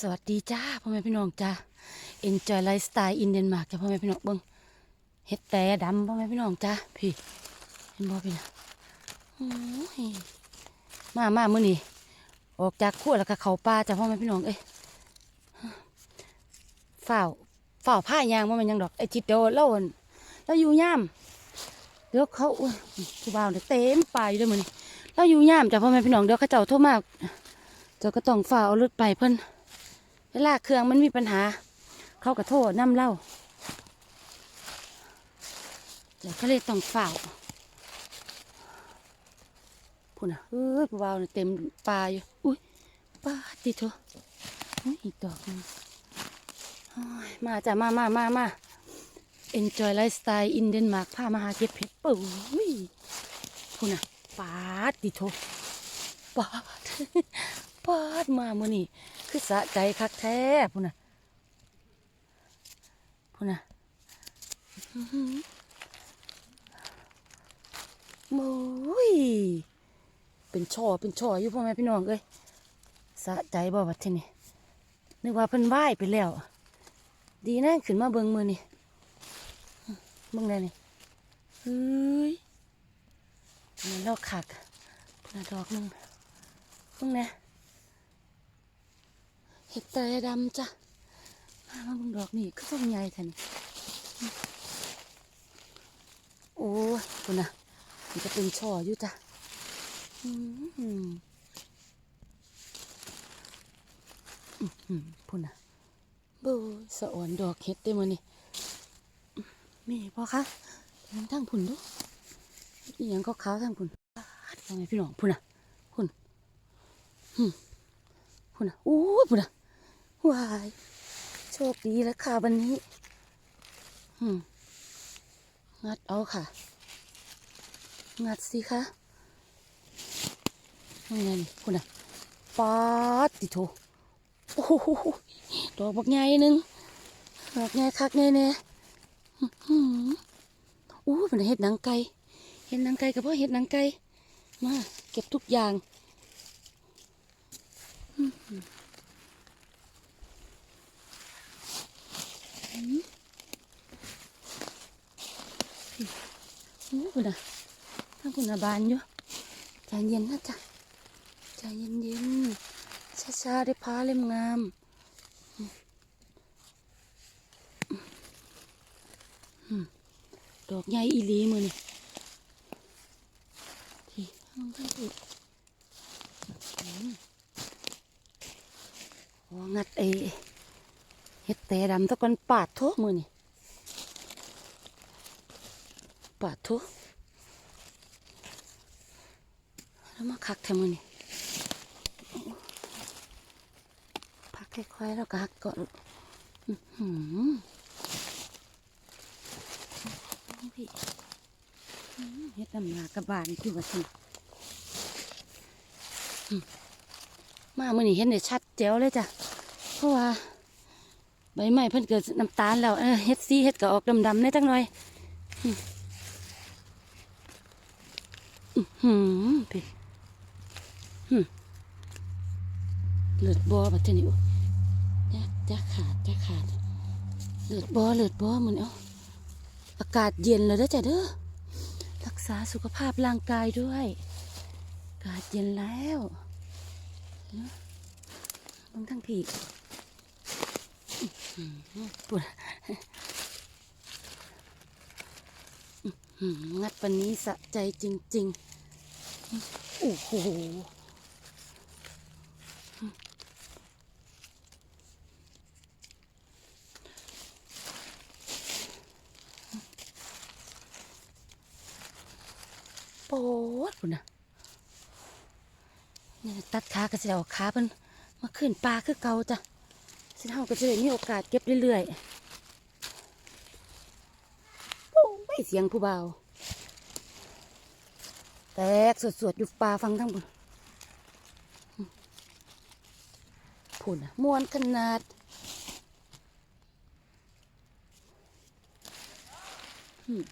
สวัสดีจ้าพ่อแม่พี่น้องจ้า Enjoy Lifestyle in Denmark จ้าพ่อแม่พี่น้องเบิ้งเฮ็ดแต่ดำพ่อแม่พี่น้องจ้าพี่เห็นบ่พี่นะมามามื้อนี้ออกจากครัวแล้วก็เข้าป่าจ้าพ่อแม่พี่น้องเอ้ยฝ้าวฝ้าวผ้ายางว่ามันหยังดอกไอ้จิตเดียวเล่าอั่นเราอยู่ย่ามเดี๋ยวเขาอุ้ยผู้บ่าวเนี่ยเต็มป่าอยู่เด้อมื้อนี้เราอยู่ย่ามจ้าพ่อแม่พี่น้องเดี๋ยวเขาเจ้าโทรมา เจ้าก็ต้องฝ่าเอารถไปเพิ่นเวลาเครื่องมันมีปัญหา เขาก็โทษน้ำเล่าเจ้าก็เลยต้องฝ่าวพูน่ะเอ้ยบ่าวเต็มป่าอยู่อุ้ยป้าติเถอะอุ้ยอีกดอกนึงโอ้ยมาจ้ะมามามามา enjoy lifestyle in Denmark พามาหาเก็บเห็ดปุ้ยพูน่ะป้าติเถอะป้าด ปาดมามื่อนี่คือสะใจคักแท้พุ่นน่ะพุ่นน่ะโอ้ยเป็นช่อเป็นช่ออยู่พ่อแม่พี่น้องเอ้ยสะใจบ่วัดที่นี่นึกว่าเพิ่นไหว้ไปแล้ว ดีนะขึ้นมาเบิ่งมือนี่เบิ่งได้นี่เฮ้ยมันลอกคักพุ่นน่ะดอกหนึงเบิ่งน่เห็ ดแต่ดำจ้ะมามาเบิ่งดอกนี่ก็ต้องใหญ่แท่นี่โอ้ยคุณน่ะมันจะเป็นช่ออยู่จ้ะอืมอืมอืมพุ่นน่ะโบ้ยสะอ่อนดอกเห็ดได้มานี่มีพอคะทางทั้งพุ่นดูอีหยังก็ขาวทั้งพุ่นปาดทำไมพี่น้องพุ่นน่ะพุ่นอืมพุ่นน่ะโอ้ยพุ่นน่ะ วายโชคดีแล้วค่ะวันนี้งัดเอาค่ะ งัดสิคะนี่ไงนี่คุณอะปาดติโถโอ้โหดอกบักใหญ่นึงดอกใหญ่คักแน่แน่อู้เป็นเห็ดหนังไก่เห็ดหนังไก่กับพ่อเห็ดหนังไก่มาเก็บทุกอย่าง คุณอะถ้าคุณอาบานอยู่ใจเย็นนะจ๊ะใจเย็นเย็นช้าชาๆได้พาเล่มงามดอกใหญ่อีลีมือนี่ที่ห้องท่านอีกอืมโอ้งัดเอเฮ็ดแต่ดำตะกอนปาดโทษมือนี่ปาดทุก แล้วมาคักแทมือนี่พักค่อยๆแล้วก็หักก่อนอื้อหือพี่เฮ็ดน้ำลากระบาลคือว่าสิมมามือนี่เห็นได้ชัดแจ๋วเลยจ้ะ เพราะว่าใบไม้เพิ่นเกิดน้ำตาลแล้วเฮ็ดซีเฮ็ดก็ออกดำๆได้จังหน่อยหืมพี่ เลือดบอบัดเทนี่โอ้ยจะจะขาดจะขาด เลือดบอเลือดบอมันเอาอากาศเย็นเลยเด้อจ้ะเด้อ รักษาสุขภาพร่างกายด้วย อากาศเย็นแล้วเนองทั้งพี่อื้อหือปวดงัดวันนี้สะใจจริง ๆ โอ้โห ดปุ่นนะนี่ตัดขาก็จะเอาขาเพิ่นมาขึ้นปลาคือเก่าจ้ะสิเฮาก็จะได้มีโอกาสเก็บเรื่อยๆโอ้ยเสียงผู้เบาแตกสวดๆอยู่ป่าฟังทั้งบนพุ่นนะมวนขนาดอืม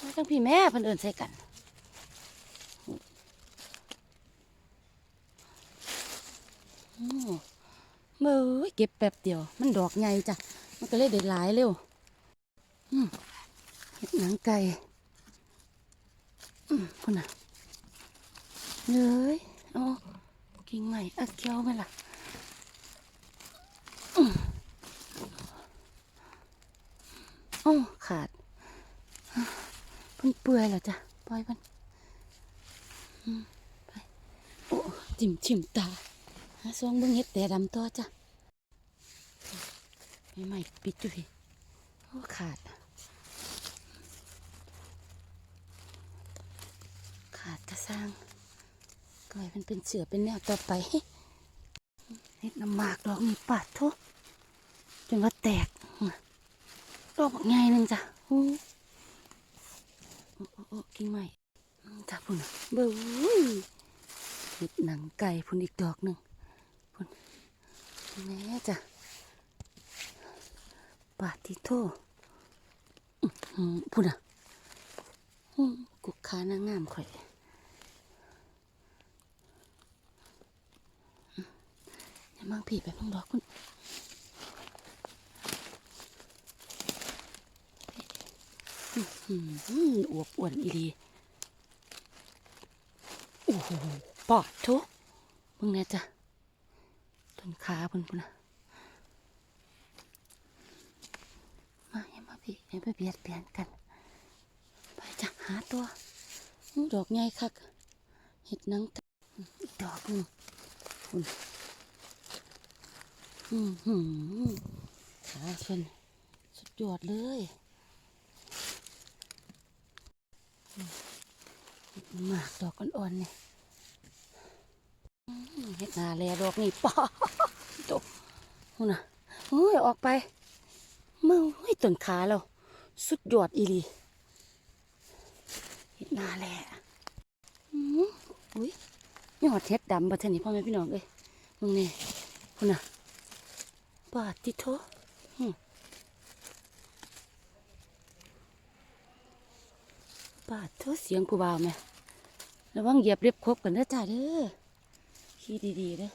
มาจัง พี่แม่เพิ่นเอินใส่กันอ้เบ้ยเก็บแป๊บเดียว มันดอกใหญ่จ้ะ มันก็เลยได้หลายเร็วหนังไก่อืมพุ่นน่ะเลยโอ้กิ่งใหม่อักเกียวไหมล่ะอืมโอ้ขาด พิ่นเปื่อยแล้วจ้ะปล่อยเพิ่นไปโอ้จิ้มชิมตาหาซองเบิ่งเห็ดแต่ดำต่อจ้ะไม่ไม่ปิดอยู่พี่โอ้ขาด ขาดกระสร้างปล่อยมันเป็นเสือเป็นแนวต่อไปเฮ็ดน้ำหมากดอกนี่ปาดทุกจนว่าแตกดอกบักใหญ่หนึ่งจ้ะ กิ่งใหม่อืมจ้ะพุ่นน่ะเบ้ยเห็ดหนังไก่พุ่นอีกดอกหนึ่งพุ่นแม่จ้ะปาติโทอื้อหือพูดอะอื้อกุกขานางงามข่อยอื้ออย่ามังผีไปพังดอกคุณ อ้วบอ้วนอีดีโอ้โหปอดทุกมึงเนี่ยจ้ะต้นขาพุ่นพุ่นนะมาอย่ามาพี่อย่าไปเบียดเบียนกัน ไปจักหาตัวดอกใหญ่คักเห็ดนังไก่อืมอีกดอกหนึงคุณอืมหืมขาเพิ่นสุดยอดเลยอืมเหมากดอกอ่อนๆเนี่ยเห็ดนาแลดอกนี่ป้าโตคุน่ะเฮ้ยออกไปเมื่อไอ้ต้นขาเราสุดยอดอีลีเห็ดนาแหลอุ้ยนี่หอดเห็ดดำบัดเทานี่พ่อแม่พี่น้องเอ้ยมึงนี่คุณน่ะปาดติโทอืมปาดโทเสียงกูเบาไหม ระวังเหยียบเรียบครบกันเด้อจ้าเด้อขี้ดีๆเด้อ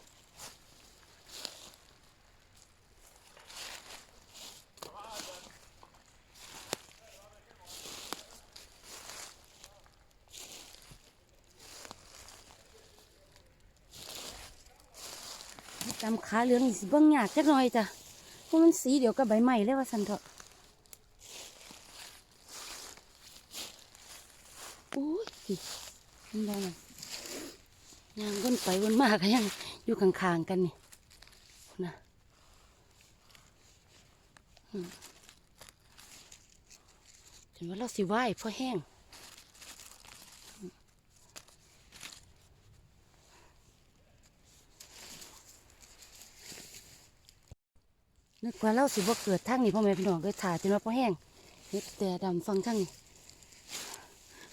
จำขาเหลืองสิบิ่งยากจักหน่อยจ้ะเพราะมันสีเดียวกับใบไม้เลยว่าสันเถอะโอ้ย สิมันได้ไงยางวนไปวนมาก็ยังอยู่ข้างๆกันนี่นะเห็นว่าเราสิไหวเพราะแห้งนึกว่าเราสิบ่เกิดทั้งนี้พ่อแม่พี่น้องก็ถ่ายจนว่าพอแห้งเฮ็ดแต่ดำฟังทั้งนี้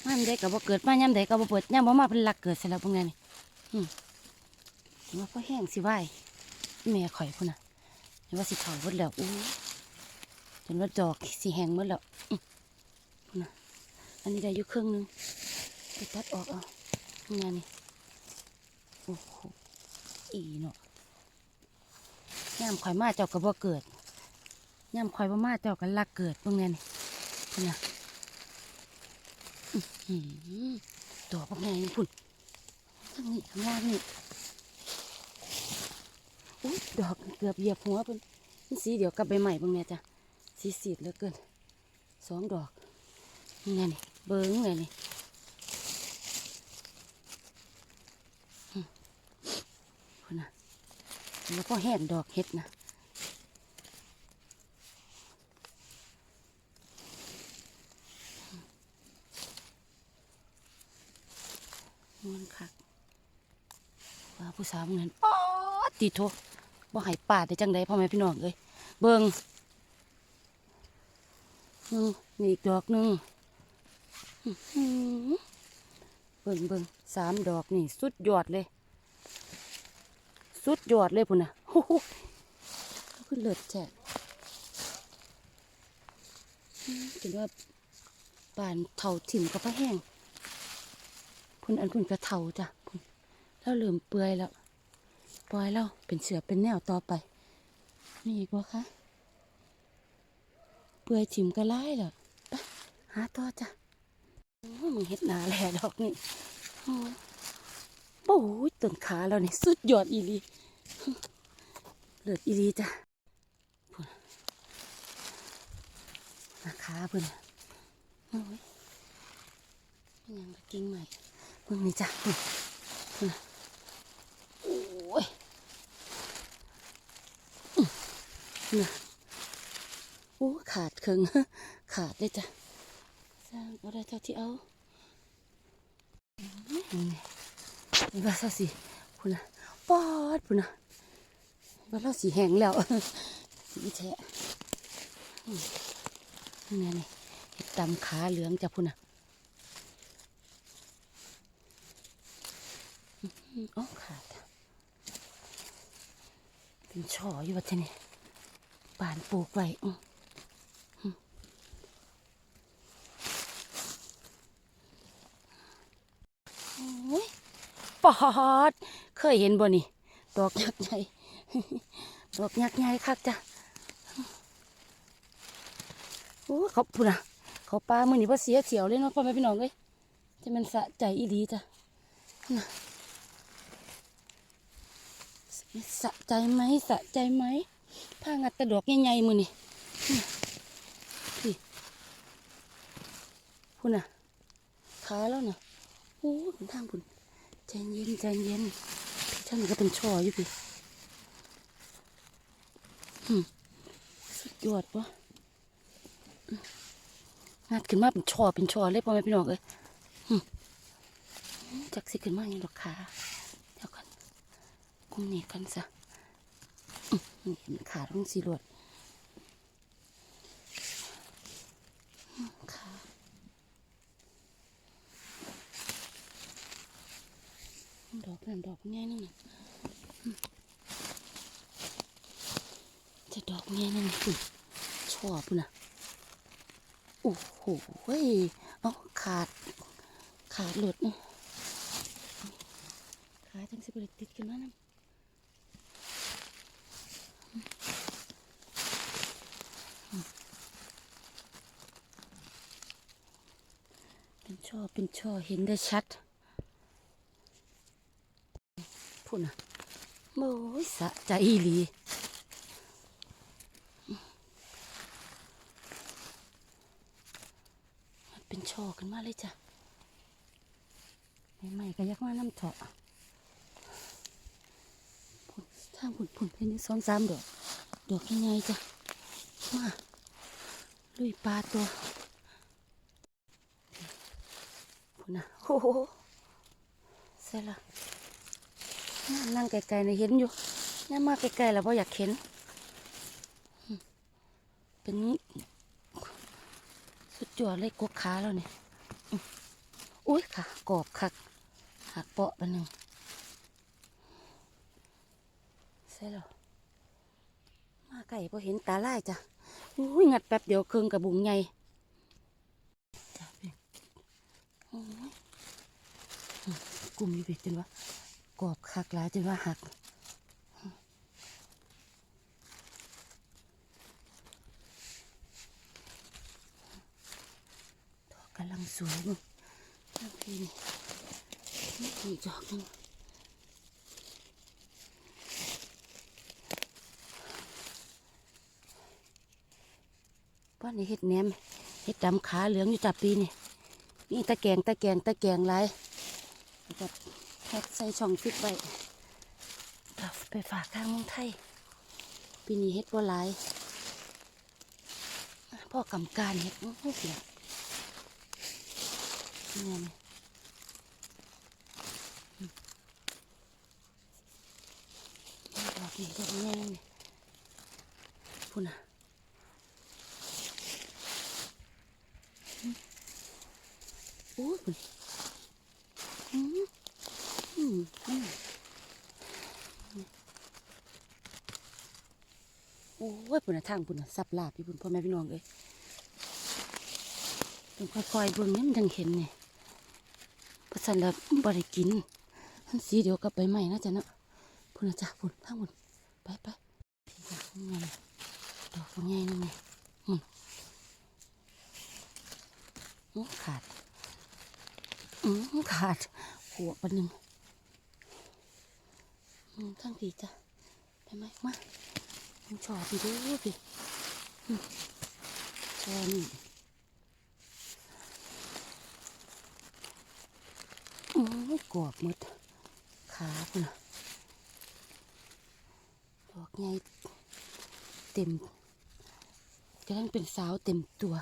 มันได้กับบ่เกิดมาย่ำใดก็บ่เปิดย่ำบ่มาเป็นหลักเกิดเสร็จแล้วพวกนี้นี่อืมเห็นว่าพอแห้งสิไหวแม่ข่อยพุ่นน่ะเห็นว่าสิเฒ่าหมดแล้วอู้จนว่าดอกสิแห้งหมดแล้วอื้อพุ่นน่ะอันนี้ได้อยู่ครึ่งหนึงไปตัดออกเอาพวกนี้นี่โอ้โหอีเนาะย่ามข่อยมาเจ้าก็บ่เกิดย่ามข่อยบ่มาเจ้าก็ลักเกิดเบิ่งแน่นี่พุ่นน่ะ ตัวพวกแม่นี่พุ่นทั้งนี้ข้างล่างนี่อุ้ยดอกเกือบเหยียบหัวเพิ่นสีเดี๋ยวกลับใบใหม่บิ่งแน่จ้ะสีสีดเหลือเกินสองดอกนี่ไงนี่เบิ่งไงนี่พุ่นนะแล้วก็แห้งดอกเห็ดนะมันคักว่า ผู้สาวเงินป๊อดตีโทบ่หายป่าได้จังไดพ่อแม่พี่น้องเอ้ยเบิงนี่อีกดอกหนึ่งเบิงเบิงสามดอกนี่ สุดยอดเลย สุดยอดเลยพุ่นน่ะโอ้โหขึ้นเลิศแท้อืมถึงว่าป่านเถาถิ่มกับพระแห้งพุ่นอันพุ่นกระเถาจ้ะ แล้วเหลื่อมเปื่อยแล้ว ปล่อยแล้วเป็นเสือเป็นแนวต่อไป มีอีกวะคะเปื่อยถิ่มก็ไล่เหรอไปหาต่อจ้ะมึงเฮ็ดหนาแหล่ดอกนี่โอ้โอ้ยต้นขาเรานี่สุดยอดอีลีเลือดอีลีจ้ะนนาขาเพิ่นโอ้ยยังกะกิ้งใหม่เพิ่งนี่จ้ะพุ่นพุ่นน่ะ โอ้ยนะโอ้ขาดเคิงขาดเลยจ้ะสร้างเอาได้เท่าที่เอานี่ว่าซะสิพุ่นะปอดพุ่นะว่าเราสีแห้งแล้วสีแฉะนี่นี่เห็ดำขาเหลืองจ้ะพุ่นะอ๋อขาด เป็นช่ออยู่ว่าท่นี่ป่านปลูกไว้อื้ยปอด เคยเห็นบ่นี่ดอกยักษ์ใหญ่ดอกยักษ์ใหญ่คักจ้ะโอ้เขาพูดนะเขาปลามือนี่พ่เสียเถียวเลยเนาะพ่อแม่พี่น้องเอ้ยจะมันสะใจอีดีจ้ะนะ สะใจไหมสะใจไหมผ้างัดแตะดอกใหญ่ๆมือนี่พี่พูดน่ะขาแล้วน่ะโอ้ยทางพุ่นใจเย็นใจเย็นพี่ท่านก็เป็นช่ออยู่พี่หึสุดยอดปะงัดขึ้นมาเป็นช่อเป็นช่อเลยพ่อแม่พี่น้องเอ้ยหึจักสิขึ้นมาอย่างดอกขา กุมนี่กันซะนี่เห็นขาต้องสีรวดขาดอกนั่นดอกง่ายนั่นจะดอกง่ายนั่นชอบพุ่นน่ะโอ้โหเว้ยเอาขาด ขาดหลุดนะขาจังสิบริติดขึ้นมานั่นอืม เป็นช่อเห็นได้ชัดพุ่นอะโอ้สะใจอีหลีมันเป็นช่อขึ้นมาเลยจ้ะใหม่ๆก็ยักมาน้ำเถาะพุ่นทาพุ่นพุ่นเป็นสองสามดอกดอกยังไงจ้ะมาลุยปลาตัว พุ่นนะโอ้โหเสร็จแล้วนั่งไกลๆนะเห็นอยู่นี่มาไกลๆแล้วพออยากเห็น เป็นสุดยอดเลยกกขาแล้วเนี่ยอุ้ยค่ะกรอบคักหักเปาะไปหนึ่งใช่แล้วมาไก่พอเห็นตาไล่จ้ะอุ้ยงัดแป๊บเดียวเครื่องกับบุงใหญ่จ้ะพี่โอ้ยอืม กลุ่มอยู่พี่จนว่ากรอบคักหลายจนว่าหักดอกกำลังสวยมึงทั้งทีนี่นี่อีกดอกนึงป้านนี้เห็ดแหนมเห็ดดำขาเหลืองอยู่จับปีนี่นี่ตะแกงตะแกงตะแกงหลาย แล้วก็แพ็คใส่ช่องฟิตไว้เอาไปฝากทางเมืองไทยปีนี้เฮ็ดบ่หลายพ่อกำการเฮ็ดโอ้โหเสียนี่ไงอืมดอกนี่ดอกแง่นี่พุ่นน่ะอืมโอ้ยพุ่นอืมอืมอืม โอ้ยปุ่นทางปุ่นสับลาบพี่ปุ่นพ่อแม่พี่น้องเอ้ยต้องค่อยๆเบิ่งนี่มันจังเห็นนี่เพราะฉะนั้นแล้วบ่ได้กินทันสีเดียวกับใบไม้นะจ๊ะเนาะผพุ่นจ้ะพุ่นทางพุ่นไปไปจ้ะเงินดอกง่ายนึงไงอืมอื้ขาด ขาดหัวปนหนึ่งอืมทางผีจ้ะไปไหมมามึงชอบไปดูพี่ชอบนี่อืมกรอบหมดขาพุ่นะดอกใหญ่เต็มกำลังเป็นสาวเต็มตัว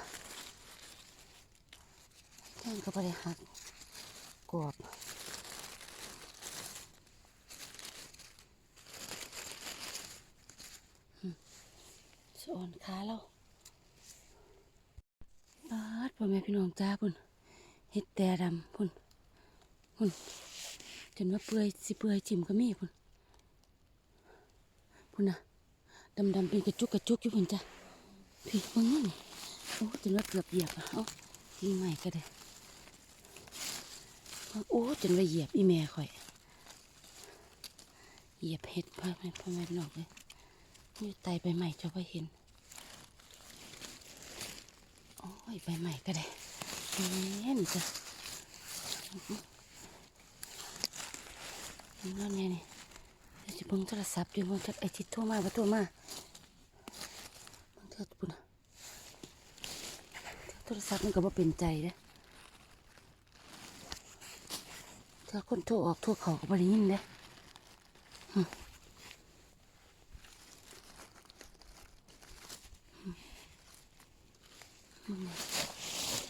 แท่งก็ไปหัก กรอบอืมสอนขาเราบาดพ่อแม่พี่น้องจ้าพุ่นเฮ็ดแต่ดำพุ่นพุ่นจนว่าเปื่อยสิเปื่อยจิ้มก็มีพุ่นพุ่นน่ะดำดำเป็นกระจุกกระจุกอยู่พุ่นจ้ะพี่มึงนี่นี่โอ้จนว่าเกือบเหยียบอะเอาทิ้งใหม่ก็ได้ โอ้จนว่าเหยียบอีแม่ข่อย เหยียบเห็ดพ่อแม่พ่อแม่นองเลยนี่ไตไปใหม่จะไปเห็น โอ้ยใบใหม่ก็ได้เห็นจ้ะนั่นไงนี่เดี๋ยวจะเบิ่งโทรศัพท์อยู่บิ่งจักไอทิศโทรมาบ่โทรมาบิ่งเถิดปุ่นโทรศัพท์มันก็บ่เป็นใจเด้อ ถ้าคนโทรออกทั่วเขาก็บ่ได้ยินเลยมึงเนี่ย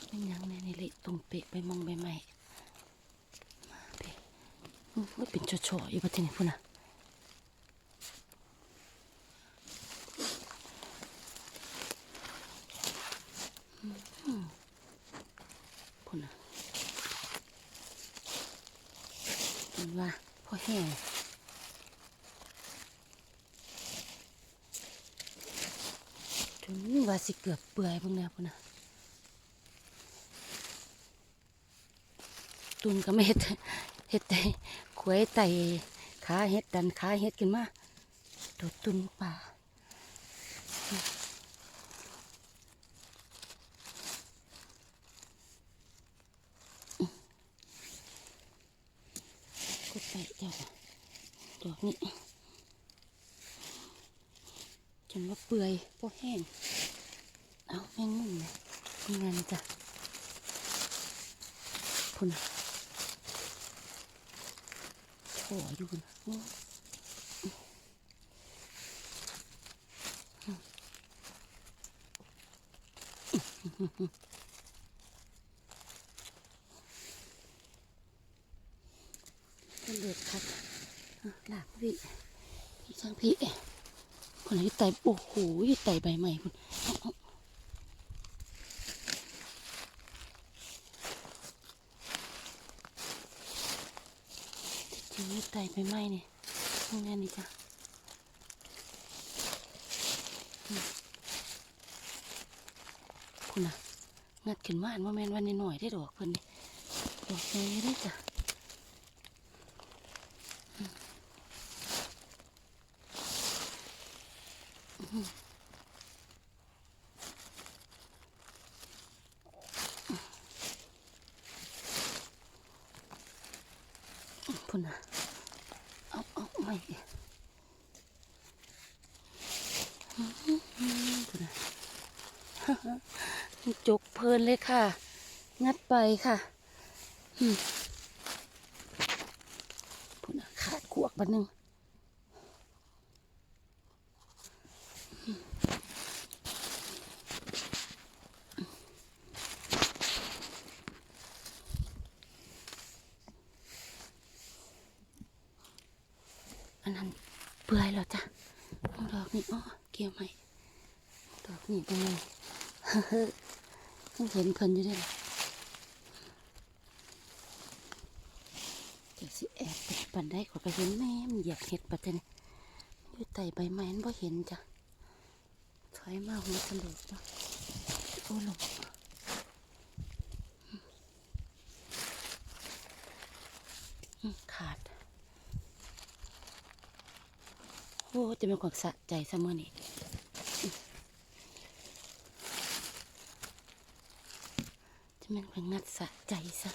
เป็นยังในนี่เละตรงเป๊ะไปมองใบไม้มาเป๊ะมันเป็นช่อๆอยู่ประเทศนี้พุ่นน่ะ พุ่นน่ะมันว่าพ่อแห้งจนว่าสิเกือบเปื่อยพวกเนี้ยพุ่นะตุนก็ไม่เห็ดเฮ็ดไตขวยไตขาเฮ็ดดันขาเฮ็ดขึ้นมาตัวตุนป่า ก็ไปเจ้าดอกนี้จนว่าเปื่อยพอแห้ง เอาแมงมุมเลยมีงานจ้ะพุ่นน่ะโฉอยู่นะอ้เป็นเดือดครับอะหลาก พี่พี่ช่างพี่คนไหนไต่โอ้โหไต่ใบใหม่คุณอาเอจริงๆไต่ใบใหม่เนี่ยตรงนี้นี่จ้ะคุณน่ะงัดขึ้นมาอันว่าแมนวันนี้หน่อยได้ดอกเพิ่นนี่ดอกใหญ่ได้จ้ะ พุ่นน่ะเอาเอาไม่พุ่นน่ะ จกเพลินเลยค่ะ งัดไปค่ะพุ่นน่ะขาดขวกบันหนึ่งอันนั้นเปื่อยแล้วจ้ะดอกนี่อ้อเกี่ยวไหมดอกนี่เป็นไงยัง เห็นเพิ่นอยู่ด้วยเดี๋ยวสิแอบไปปันได้ขอยก็เห็นแม่มันเหยียบเห็ดปัดเนี่ยอยู่ไต่ใบไม้มันบ่เห็นจ้ะถอยมาหัวทะลุจ้ะโอ้ลงขาด โอ้จะเป็นความสะใจซะมื้อนี้ จะเป็นความงัดสะใจซะ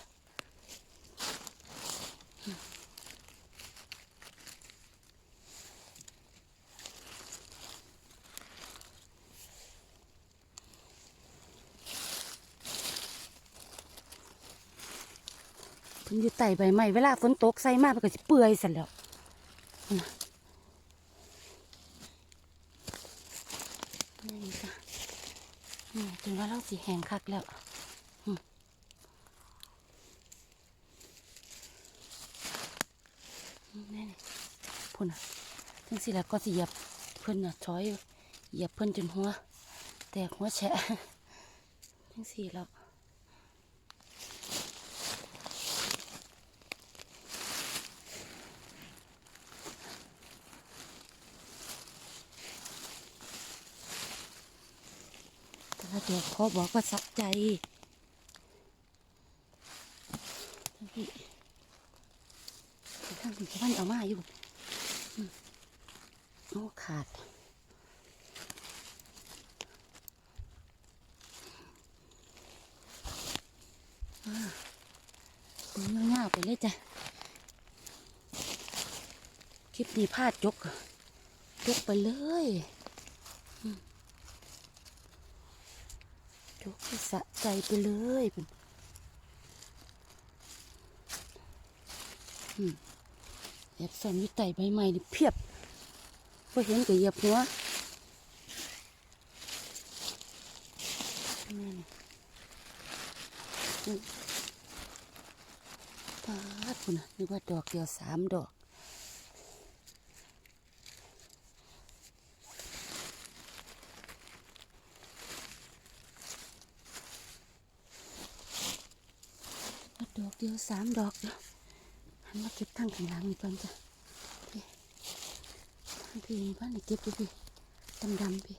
พิ่นอยู่ใต้ใบไม้เวลาฝนตกใส่มาเพิ่นก็สิเปื่อยสั่นแล้วนี่จ้ะนี่จนว่าเราสิแห้งคักแล้วอืมนี่นี่ พุ่นอะจังสิแล้วก็สิเหยียบเพิ่นน่ะถอยอยเหยียบเพิ่อนจนหัว แตกหัวแฉะจังสิแล้วแต่ละดอกขอบอกว่าสักใจทั้งพี่ทั้งพี่ท่านเอามาอยู่ โอ้ขาดอ่าปืนง่ายๆไปเลยจ้ะ คลิปนี้พลาดจกอะจกไปเลยจุกสะใจไปเลยอืม แอบซ่อนอยู่ใต้ใบไม้นี่เพียบพอเห็นก็เหยียบหัวนี่นี่ปาดคุณนะนึกว่าดอกเดียวสามดอกดอกเดียวสามดอกเดียว มาเก็บทั้งข้างหลังนี่ก่อนจ้ะพี่ทั้งพี่บ้านนี่เก็บดูพี่ดำๆพี่